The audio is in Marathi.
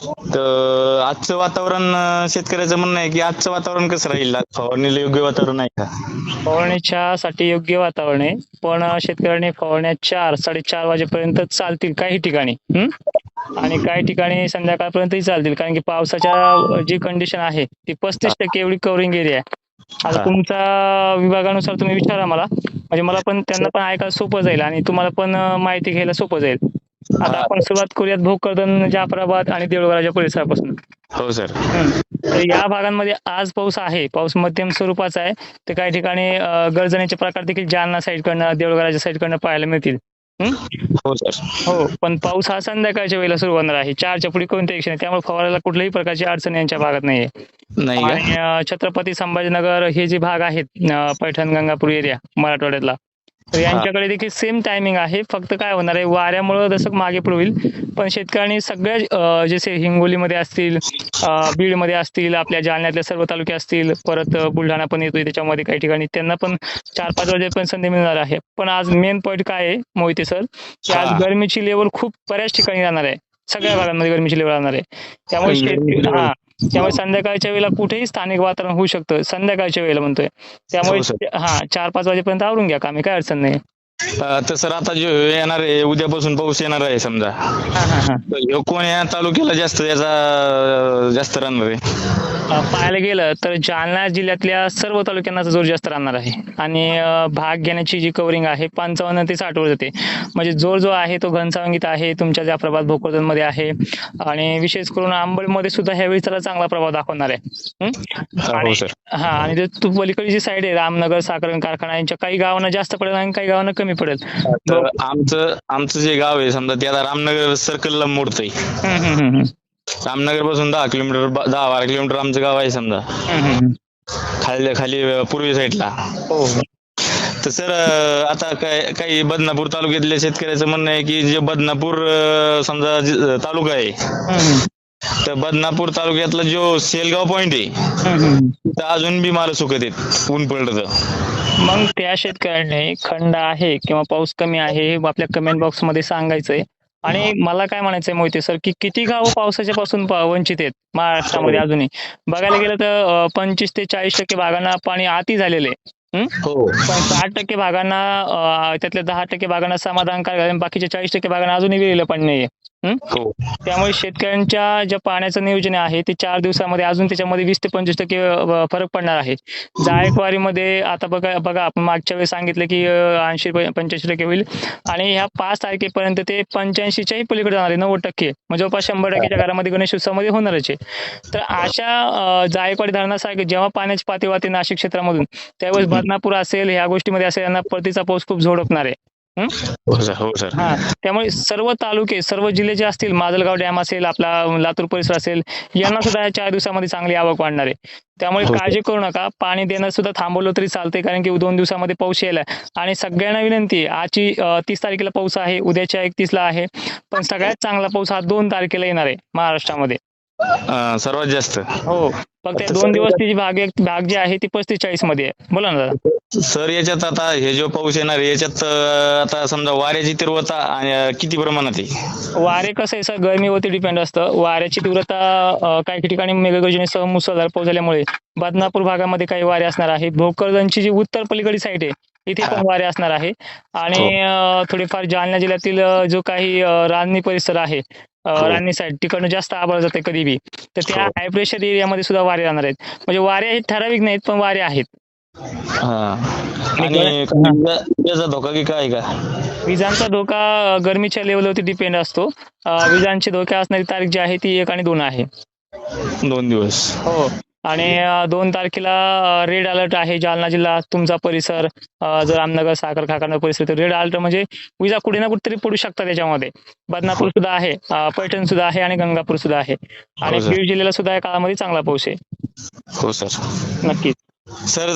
तर आजचं वातावरण शेतकऱ्याचं म्हणणं आहे की आजचं वातावरण कसं राहील? फवारणीला योग्य वातावरण आहे का? फवारणीच्या साठी योग्य वातावरण आहे. पण शेतकऱ्यांनी फवारण्या चार साडेचार वाजेपर्यंत चालतील काही ठिकाणी? आणि काही ठिकाणी संध्याकाळपर्यंतही चालतील. कारण की पावसाच्या जी कंडिशन आहे ती पस्तीस टक्के एवढी कव्हरिंग एरिया आहे. आता हा. तुमचा विभागानुसार तुम्ही विचारा मला. म्हणजे मला पण त्यांना पण ऐकायला सोपं जाईल आणि तुम्हाला पण माहिती घ्यायला सोपं जाईल. आता. आपण सुरुवात करूयात भोकरदन जाफराबाद आणि देऊळगाच्या परिसरापासून हो सर. तर या भागांमध्ये आज पाऊस आहे. पाऊस मध्यम स्वरूपाचा आहे. तर काही ठिकाणी गर्जनेचे प्रकार देखील जालना साईडकडनं देऊळगाच्या साईडकडनं पाहायला मिळतील? हो? सर. हो पण पाऊस हा संध्याकाळच्या वेळेला सुरू होणार आहे. चारच्या पुढे कोणते क्षण. त्यामुळे फवारायला कुठल्याही प्रकारची अडचण यांच्या भागात नाहीये. आणि छत्रपती संभाजीनगर हे जे भाग आहेत पैठण गंगापूर एरिया मराठवाड्यातला तर यांच्याकडे देखील सेम टायमिंग आहे. फक्त काय होणार आहे वाऱ्यामुळं जसं मागे पुढे होईल पण शेतकऱ्यांनी सगळ्या जसे हिंगोलीमध्ये असतील बीडमध्ये असतील आपल्या जालन्यातल्या सर्व तालुके असतील परत बुलढाणा पण येतोय त्याच्यामध्ये काही ठिकाणी. त्यांना पण चार पाच वाजेपर्यंत संधी मिळणार आहे. पण आज मेन पॉईंट काय आहे मोहिते सर की आज. गरमीची लेवल खूप बऱ्याच ठिकाणी राहणार आहे. सगळ्या भागांमध्ये गरमीची लेवल राहणार आहे. त्यामुळे गरमीची शेत- level. हा. त्यामुळे संध्याकाळच्या वेळेला कुठेही स्थानिक वातावरण होऊ शकतं. संध्याकाळच्या वेळेला म्हणतोय. त्यामुळे हो, चार पाच वाजेपर्यंत आवरून घ्या. कामी काय अडचण नाही. अं, तर सर आता जो येणार आहे उद्यापासून पाऊस येणार आहे समजा. हा हा हा. तर ह्यो कोण या तालुक्याला जास्त याचा अं, जास्त राहणार आहे? अ, पाहायला गेलं तर जालना जिल्ह्यातल्या सर्व तालुक्यांना जोर जास्त राहणार आहे. आणि अ, भाग घेण्याची जी कव्हरिंग आहे पंचावन्न ते साठ वर जाते. म्हणजे जोर जो आहे तो घनसावंगीत आहे तुमच्या ज्या प्रभात भोकरदनमध्ये आहे. आणि विशेष करून आंबळमध्ये सुद्धा ह्यावेळी त्याला चांगला प्रभाव दाखवणार आहे. हं? हो आणि- सर. हा आणि जे तू पलीकडची जी साईड आहे रामनगर साखर कारखाना यांच्या काही गावांना जास्त पडेल आणि काही गावांना कमी पडेल तर आमचं आमचं जे गाव आहे समजा ते आता रामनगर सर्कलला मोडतंय. रामनगरपासून दहा किलोमीटर दहा बारा किलोमीटर आमचं गाव आहे समजा. खाली खाली पूर्वी साईडला हो. तर सर आता काय काही बदनापूर तालुक्यातल्या शेतकऱ्याचं म्हणणं आहे की जे बदनापूर समजा तालुका आहे. तर बदनापूर तालुक्यातला जो सेलगाव पॉइंट आहे. तिथं अजून बी माल सुकत आहेत ऊन पडलं तर मग त्या शेतकऱ्याने खंड आहे किंवा पाऊस कमी आहे हे आपल्या कमेंट बॉक्समध्ये सांगायचंय. आणि मला काय म्हणायचंय मोहिते सर की किती गावं पावसाच्या पासून प- वंचित आहेत महाराष्ट्रामध्ये अजूनही? बघायला गेलं तर पंचवीस ते चाळीस टक्के भागांना पाणी आती झालेलं आहे. हं? हो. पण साठ टक्के भागांना अं, त्यातल्या दहा टक्के भागांना समाधानकारक आहे आणि बाकीच्या चाळीस टक्के भागांना अजूनही विहिलेलं पाणी नाहीये. हं? त्यामुळे शेतकऱ्यांच्या ज्या पाण्याचं नियोजन आहे ते चार दिवसामध्ये अजून त्याच्यामध्ये वीस ते पंचवीस टक्के फरक पडणार आहे. जायकवाडीमध्ये आता बघा बघा आपण मागच्या वेळेस सांगितलं की ऐंशी पंच्याऐंशी टक्के होईल. आणि ह्या पाच तारखेपर्यंत ते पंच्याऐंशीच्याही पलीकडे जाणार आहे नव्वद टक्के. म्हणजे जवळपास शंभर टक्केच्या घरामध्ये गणेश उत्सवामध्ये होणारच आहे. तर अशा जायकवाडी धरणासारखे जेव्हा पाण्याची पातळी वाहते नाशिक क्षेत्रामधून त्यावेळेस बदनापूर असेल ह्या गोष्टीमध्ये असेल यांना परतीचा पाऊस खूप झोडपणार आहे. हो? सर हो सर हा त्यामुळे सर्व तालुके सर्व जिल्हे जे असतील माजलगाव डॅम असेल आपला लातूर परिसर असेल यांना सुद्धा या चार दिवसामध्ये चांगली आवक वाढणार आहे. त्यामुळे हो. काळजी करू नका. पाणी देणं सुद्धा थांबवलं तरी चालतंय कारण की दोन दिवसामध्ये पाऊस यायला. आणि सगळ्यांना विनंती आजची तीस तारखेला पाऊस आहे उद्याच्या एकतीसला आहे पण सगळ्यात चांगला पाऊस हा दोन तारखेला येणार आहे महाराष्ट्रामध्ये. सर्वात जास्त. हो. फक्त दोन दिवस ती भाग एक भाग जी आहे ती पस्तीस चाळीसमध्ये आहे. बोला ना दादा सर याच्यात आता हे जो पाऊस येणार आहे याच्यात अं, आता समजा वाऱ्याची तीव्रता आणि, किती प्रमाणात आहे? वारे कसं आहे सर गरमीवरती डिपेंड असतं. वाऱ्याची तीव्रता अं, काही ठिकाणी मेघगर्जनेसह मुसळधार पाऊस झाल्यामुळे बदनापूर भागामध्ये काही वारे असणार आहे भोकरदनची जी उत्तर पलीकडची साईड आहे इथे पण वारे असणार आहे. आणि अं, थोडेफार जालना जिल्ह्यातील जो काही अं, रान्नी परिसर आहे हो. रान्नी साईड तिकडनं जास्त आभाळ जाते कधी बी. तर त्या हो. हाय प्रेशर एरियामध्ये सुद्धा वारे राहणार आहेत. म्हणजे वारे हे ठराविक नाहीत पण वारे आहेत. हा. हा. धोका की काय का? विजांचा धोका गरमीच्या लेवलवरती डिपेंड असतो. विजांची धोका असणारी तारीख जी आहे ती एक आणि दोन आहे. दोन दिवस. हो. आणि दोन तारखेला रेड अलर्ट आहे जालना जिल्हा तुमचा परिसर जर रामनगर साखर कारखाना परिसर तर रेड अलर्ट म्हणजे विजा कुठे ना कुठेतरी पडू शकतात त्याच्यामध्ये. बदनापूर सुद्धा आहे पैठण सुद्धा आहे आणि गंगापूर सुद्धा आहे. आणि हो, सर. बीड जिल्ह्याला सुद्धा या काळामध्ये चांगला पाऊस आहे. हो सर. नक्कीच. सर